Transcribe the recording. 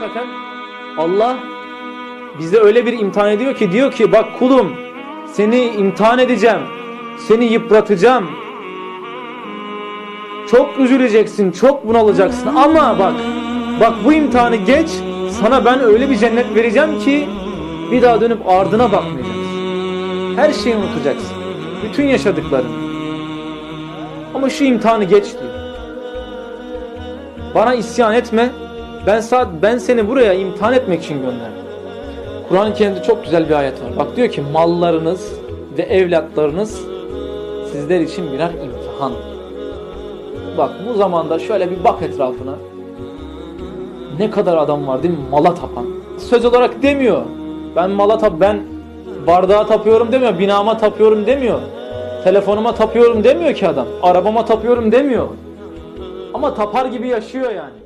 hakikaten Allah bize öyle bir imtihan ediyor ki diyor ki bak kulum seni imtihan edeceğim. Seni yıpratacağım. Çok üzüleceksin, çok bunalacaksın ama bak bak bu imtihanı geç sana ben öyle bir cennet vereceğim ki bir daha dönüp ardına bakmayacaksın. Her şeyi unutacaksın. Bütün yaşadıkların. Ama şu imtihanı geç diyor. Bana isyan etme. Ben saat ben seni buraya imtihan etmek için gönderdim. Kur'an-ı Kerim'de çok güzel bir ayet var. Bak diyor ki mallarınız ve evlatlarınız sizler için birer imtihan. Bak bu zamanda şöyle bir bak etrafına. Ne kadar adam var değil mi? Mala tapan. Söz olarak demiyor. Ben mala tap ben bardağa tapıyorum demiyor. Binama tapıyorum demiyor. Telefonuma tapıyorum demiyor ki adam. Arabama tapıyorum demiyor. Ama tapar gibi yaşıyor yani.